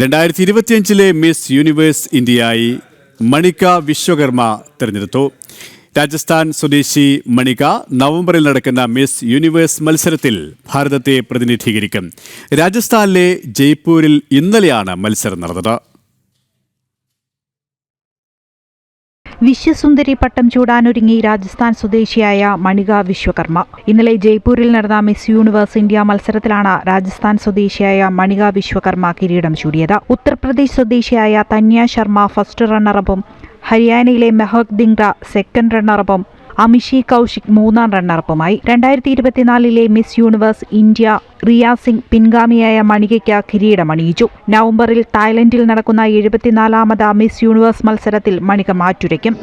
രണ്ടായിരത്തി ഇരുപത്തിയഞ്ചിലെ Miss Universe ഇന്ത്യയായി മണിക വിശ്വകർമ്മ തിരഞ്ഞെടുത്തു. രാജസ്ഥാൻ സ്വദേശി മണിക നവംബറിൽ നടക്കുന്ന മിസ് യൂണിവേഴ്സ് മത്സരത്തിൽ ഭാരതത്തെ പ്രതിനിധീകരിക്കും. രാജസ്ഥാനിലെ ജയ്പൂരിൽ ഇന്നലെയാണ് മത്സരം നടന്നത്. വിശ്വസുന്ദരി പട്ടം ചൂടാനൊരുങ്ങി രാജസ്ഥാൻ സ്വദേശിയായ മണിക വിശ്വകർമ്മ. ഇന്നലെ ജയ്പൂരിൽ നടന്ന മിസ് യൂണിവേഴ്സ് ഇന്ത്യ മത്സരത്തിലാണ് രാജസ്ഥാൻ സ്വദേശിയായ മണിക വിശ്വകർമ്മ കിരീടം ചൂടിയത്. ഉത്തർപ്രദേശ് സ്വദേശിയായ തന്യ ശർമ്മ ഫസ്റ്റ് റണ്ണറപ്പും ഹരിയാനയിലെ മെഹക് ദിംഗ്ര സെക്കൻഡ് റണ്ണറപ്പും അമിഷി കൗശിക് മൂന്നാം റണ്ണറപ്പുമായി രണ്ടായിരത്തി ഇരുപത്തിനാലിലെ Miss Universe India Riya Singh പിൻഗാമിയായ മണികയ്ക്ക് കിരീടമണിയിച്ചു. നവംബറിൽ തായ്ലൻഡിൽ നടക്കുന്ന എഴുപത്തിനാലാമത് മിസ് യൂണിവേഴ്സ് മത്സരത്തിൽ മണിക മാറ്റുരയ്ക്കും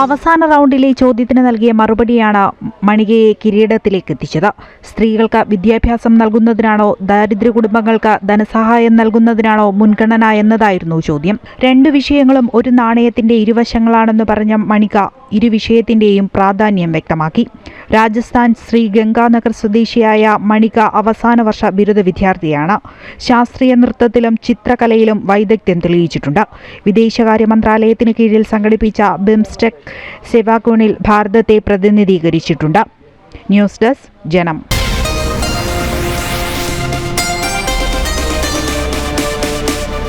അവസാന റൗണ്ടിലെ ചോദ്യത്തിന് നൽകിയ മറുപടിയാണ് മണികയെ കിരീടത്തിലേക്ക് എത്തിച്ചത്. സ്ത്രീകൾക്ക് വിദ്യാഭ്യാസം നൽകുന്നതിനാണോ ദാരിദ്ര്യ കുടുംബങ്ങൾക്ക് ധനസഹായം നൽകുന്നതിനാണോ മുൻഗണന എന്നതായിരുന്നു ചോദ്യം. രണ്ട് വിഷയങ്ങളും ഒരു നാണയത്തിന്റെ ഇരുവശങ്ങളാണെന്ന് പറഞ്ഞ മണിക ഇരു വിഷയത്തിന്റെയും പ്രാധാന്യം വ്യക്തമാക്കി. രാജസ്ഥാൻ ശ്രീ ഗംഗാനഗർ സ്വദേശിയായ മണിക അവസാന വർഷ ബിരുദ വിദ്യാർത്ഥിയാണ്. ശാസ്ത്രീയ നൃത്തത്തിലും ചിത്രകലയിലും വൈദഗ്ധ്യം തെളിയിച്ചിട്ടുണ്ട്. വിദേശകാര്യ മന്ത്രാലയത്തിന് കീഴിൽ സംഘടിപ്പിച്ച ബിംസ്റ്റെക് സെവാഗോണിൽ ഭാരതത്തെ പ്രതിനിധീകരിച്ചിട്ടുണ്ട്. ന്യൂസ് ഡെസ്ക് ജനം.